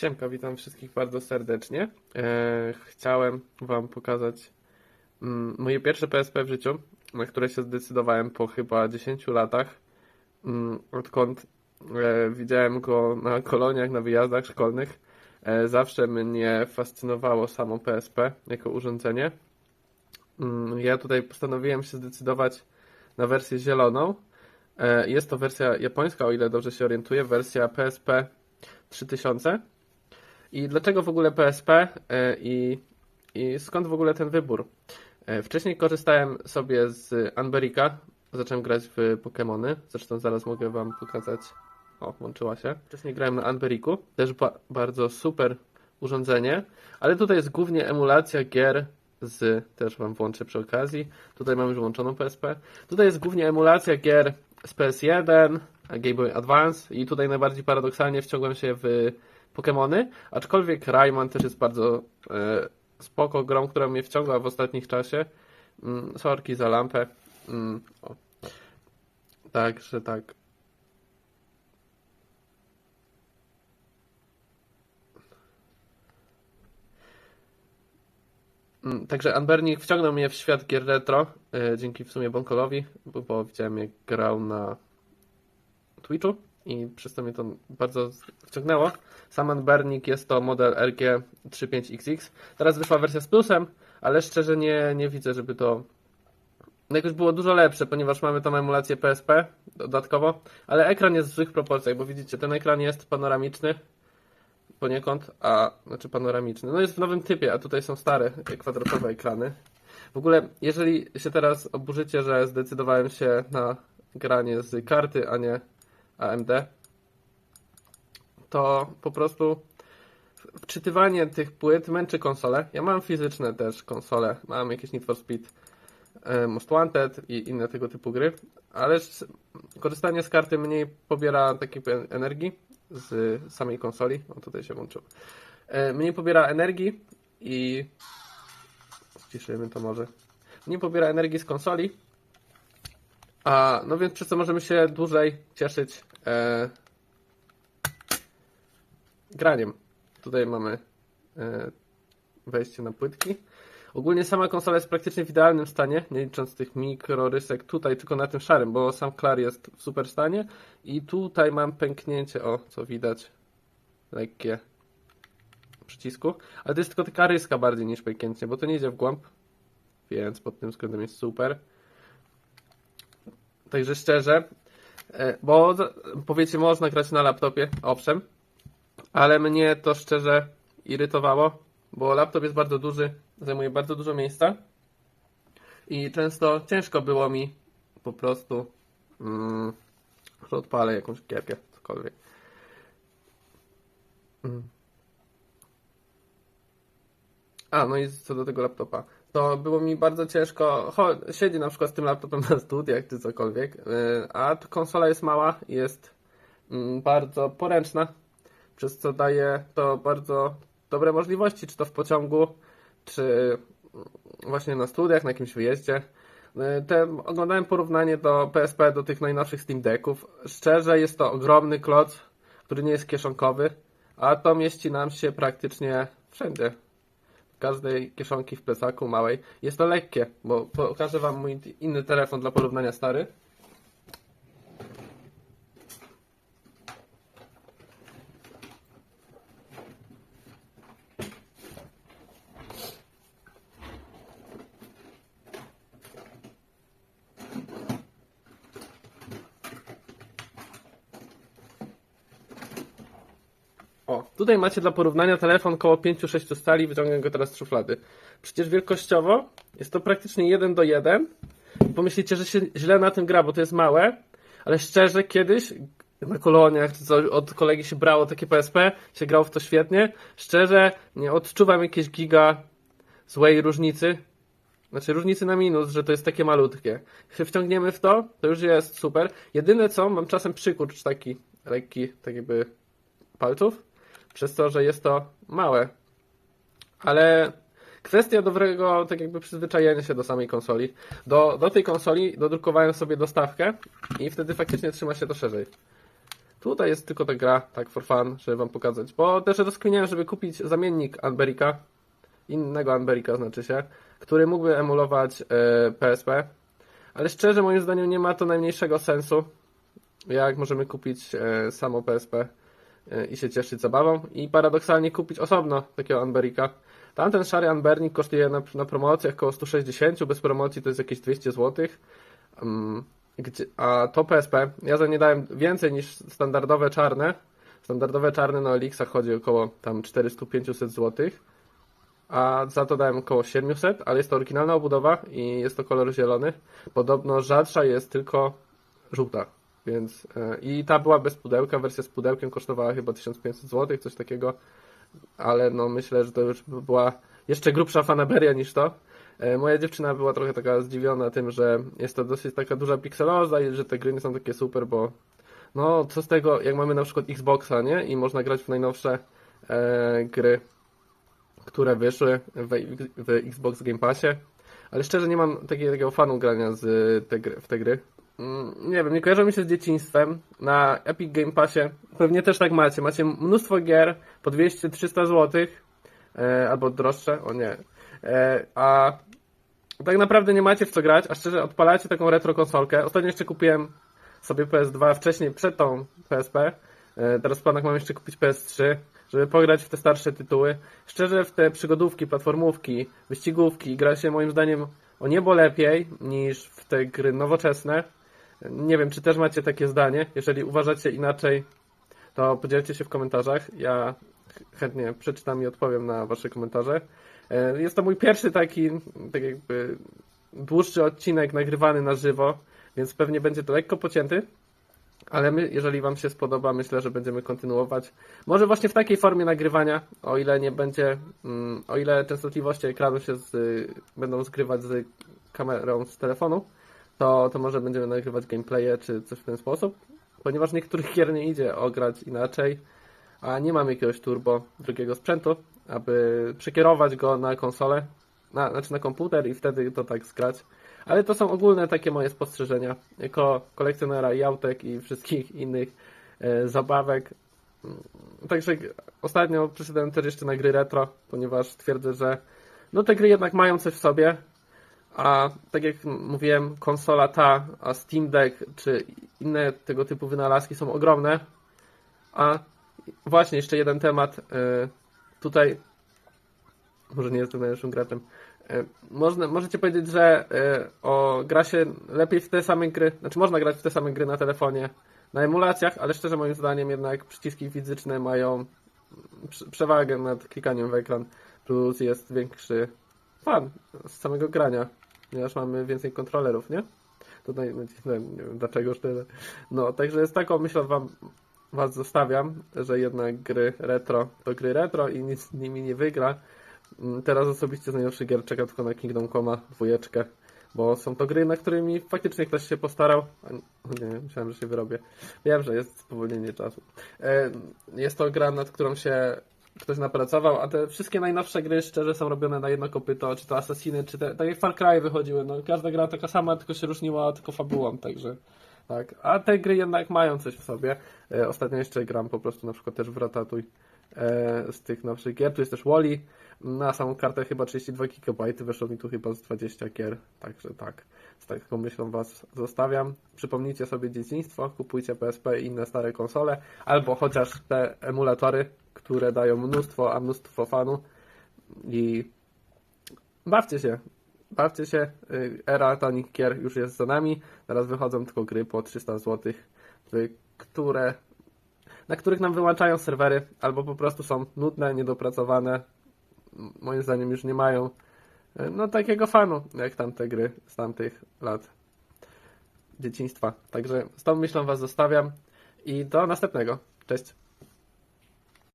Siemka, witam wszystkich bardzo serdecznie. E, chciałem Wam pokazać mm, moje pierwsze PSP w życiu, na które się zdecydowałem po chyba 10 latach, mm, odkąd e, widziałem go na koloniach, na wyjazdach szkolnych. E, zawsze mnie fascynowało samo PSP jako urządzenie. Mm, ja tutaj postanowiłem się zdecydować na wersję zieloną. Jest to wersja japońska, o ile dobrze się orientuję, wersja PSP 3000. I dlaczego w ogóle PSP e, i, i skąd w ogóle ten wybór? E, Wcześniej korzystałem sobie z Anberika, zacząłem grać w Pokémony, zresztą zaraz mogę Wam pokazać. O, włączyła się. Wcześniej grałem na Anberiku, też ba bardzo super urządzenie, ale tutaj jest głównie emulacja gier z, też Wam włączę przy okazji, tutaj mam już włączoną PSP. Tutaj jest głównie emulacja gier z PS1, Game Boy Advance i tutaj najbardziej paradoksalnie wciągłem się w Pokémony, aczkolwiek Rayman też jest bardzo e, spoko grą, która mnie wciągła w ostatnich czasie. Mm, sorki za lampę. Mm. Także tak. Mm, Także Anbernik wciągnął mnie w świat gier retro, e, dzięki w sumie Bonkolowi, bo, bo widziałem jak grał na Twitchu i przez to mnie to bardzo wciągnęło. Sam Anbernik jest to model RG35XX. Teraz wyszła wersja z plusem, ale szczerze nie, nie widzę, żeby to jakoś było dużo lepsze, ponieważ mamy tą emulację PSP dodatkowo, ale ekran jest w złych proporcjach, bo widzicie, ten ekran jest panoramiczny poniekąd, a znaczy panoramiczny. No jest w nowym typie, a tutaj są stare kwadratowe ekrany. W ogóle, jeżeli się teraz oburzycie, że zdecydowałem się na granie z karty, a nie AMD, to po prostu wczytywanie tych płyt męczy konsolę. Ja mam fizyczne też konsole, mam jakieś Need for Speed, e, Most Wanted i inne tego typu gry, ale korzystanie z karty mniej pobiera takiej energii z samej konsoli. O, tutaj się włączył. E, Mniej pobiera energii i ściszymy to może. Mniej pobiera energii z konsoli, a no więc przez co możemy się dłużej cieszyć e, graniem. Tutaj mamy e, wejście na płytki. Ogólnie sama konsola jest praktycznie w idealnym stanie, nie licząc tych mikrorysek tutaj, tylko na tym szarym, bo sam klar jest w super stanie i tutaj mam pęknięcie, o, co widać, lekkie przycisku, ale to jest tylko taka ryska bardziej niż pęknięcie, bo to nie idzie w głąb, więc pod tym względem jest super. Także szczerze, bo za- powiecie, można grać na laptopie, owszem, ale mnie to szczerze irytowało, bo laptop jest bardzo duży, zajmuje bardzo dużo miejsca i często ciężko było mi po prostu, mm, że odpalę jakąś gierkę, cokolwiek. Mm. A, no i co do tego laptopa. To było mi bardzo ciężko. Siedzi na przykład z tym laptopem na studiach czy cokolwiek, yy, a konsola jest mała, jest mm, bardzo poręczna, przez co daje to bardzo dobre możliwości, czy to w pociągu, czy mm, właśnie na studiach, na jakimś wyjeździe. Yy, Te, oglądałem porównanie do PSP, do tych najnowszych Steam Decków. Szczerze, jest to ogromny kloc, który nie jest kieszonkowy, a to mieści nam się praktycznie wszędzie każdej kieszonki w plecaku małej. Jest to lekkie, bo pokażę Wam mój inny telefon dla porównania stary. Tutaj macie dla porównania telefon koło 5-6 stali, wyciągam go teraz z szuflady. Przecież wielkościowo jest to praktycznie 1 do 1. Pomyślicie, że się źle na tym gra, bo to jest małe, ale szczerze kiedyś na koloniach czy coś od kolegi się brało takie PSP, się grało w to świetnie. Szczerze nie odczuwam jakiejś giga złej różnicy. Znaczy różnicy na minus, że to jest takie malutkie. Się wciągniemy w to, to już jest super. Jedyne co, mam czasem przykurcz taki lekki, tak jakby palców, przez to, że jest to małe. Ale kwestia dobrego, tak jakby przyzwyczajenia się do samej konsoli. Do, do tej konsoli dodrukowałem sobie dostawkę i wtedy faktycznie trzyma się to szerzej. Tutaj jest tylko ta gra, tak for fun, żeby wam pokazać. Bo też rozkminiałem, żeby kupić zamiennik Anberika, innego Anberika znaczy się, który mógłby emulować e, PSP. Ale szczerze, moim zdaniem nie ma to najmniejszego sensu, jak możemy kupić e, samo PSP i się cieszyć zabawą i paradoksalnie kupić osobno takiego Anberika. Tamten szary Anbernik kosztuje na, na promocjach około 160, bez promocji to jest jakieś 200 zł. Mm, gdzie, a to PSP, ja za nie dałem więcej niż standardowe czarne. Standardowe czarne na Elixach chodzi około tam 400-500 zł. A za to dałem około 700, ale jest to oryginalna obudowa i jest to kolor zielony. Podobno rzadsza jest tylko żółta. Więc e, i ta była bez pudełka, wersja z pudełkiem kosztowała chyba 1500 zł, coś takiego. Ale no myślę, że to już by była jeszcze grubsza fanaberia niż to. E, Moja dziewczyna była trochę taka zdziwiona tym, że jest to dosyć taka duża pikseloza i że te gry nie są takie super, bo no co z tego, jak mamy na przykład Xboxa, nie? I można grać w najnowsze e, gry, które wyszły w, w Xbox Game Passie. Ale szczerze nie mam takiego, takiego fanu grania z te w te gry. Mm, Nie wiem, nie kojarzą mi się z dzieciństwem. Na Epic Game Passie pewnie też tak macie. Macie mnóstwo gier po 200-300 zł. E, albo droższe, o nie. E, a tak naprawdę nie macie w co grać, a szczerze odpalacie taką retro konsolkę. Ostatnio jeszcze kupiłem sobie PS2 wcześniej, przed tą PSP. E, Teraz w planach mam jeszcze kupić PS3, żeby pograć w te starsze tytuły. Szczerze w te przygodówki, platformówki, wyścigówki gra się moim zdaniem o niebo lepiej niż w te gry nowoczesne. Nie wiem, czy też macie takie zdanie. Jeżeli uważacie inaczej, to podzielcie się w komentarzach. Ja ch- chętnie przeczytam i odpowiem na wasze komentarze. E, Jest to mój pierwszy taki, tak jakby dłuższy odcinek nagrywany na żywo, więc pewnie będzie to lekko pocięty. Ale my, jeżeli Wam się spodoba, myślę, że będziemy kontynuować. Może właśnie w takiej formie nagrywania, o ile nie będzie, mm, o ile częstotliwości ekranu się z, będą zgrywać z kamerą z telefonu, to, to może będziemy nagrywać gameplaye czy coś w ten sposób. Ponieważ niektórych gier nie idzie ograć inaczej, a nie mam jakiegoś turbo drugiego sprzętu, aby przekierować go na konsolę, na, znaczy na komputer i wtedy to tak zgrać. Ale to są ogólne takie moje spostrzeżenia jako kolekcjonera jałtek i wszystkich innych e, zabawek. Mm, Także ostatnio przyszedłem też jeszcze na gry retro, ponieważ twierdzę, że no te gry jednak mają coś w sobie, a tak jak mówiłem, konsola ta, a Steam Deck czy inne tego typu wynalazki są ogromne. A właśnie jeszcze jeden temat. e, Tutaj może nie jestem najlepszym graczem. E, Można, możecie powiedzieć, że e, o, gra się lepiej w te same gry, znaczy można grać w te same gry na telefonie, na emulacjach, ale szczerze moim zdaniem jednak przyciski fizyczne mają prze- przewagę nad klikaniem w ekran, plus jest większy fan z samego grania, ponieważ mamy więcej kontrolerów, nie? Tutaj nacisnąłem, nie wiem dlaczego tyle. No, także z taką myślą wam was zostawiam, że jednak gry retro to gry retro i nic z nimi nie wygra. Mm, Teraz osobiście z najnowszych gier czekam tylko na Kingdom Come dwójeczkę, bo są to gry, na którymi faktycznie ktoś się postarał. Nie- o nie, myślałem, że się wyrobię. Wiem, że jest spowolnienie czasu. E, Jest to gra, nad którą się ktoś napracował, a te wszystkie najnowsze gry szczerze są robione na jedno kopyto, czy to Assassiny, czy te, tak jak Far Cry wychodziły, no każda gra taka sama, tylko się różniła tylko fabułą, także tak. A te gry jednak mają coś w sobie. E, Ostatnio jeszcze gram po prostu na przykład też w Ratatuj e, z tych nowszych gier. Tu jest też Wally. Na samą kartę chyba 32 GB, wyszło mi tu chyba z 20 gier, także tak. Z taką myślą Was zostawiam. Przypomnijcie sobie dzieciństwo, kupujcie PSP i inne stare konsole, albo chociaż te emulatory, które dają mnóstwo, a mnóstwo fanu i bawcie się. Bawcie się, y, era tanich gier już jest za nami. Teraz wychodzą tylko gry po 300 zł, które, na których nam wyłączają serwery, albo po prostu są nudne, niedopracowane. Moim zdaniem już nie mają y, no takiego fanu, jak tamte gry z tamtych lat dzieciństwa. Także z tą myślą Was zostawiam i do następnego. Cześć.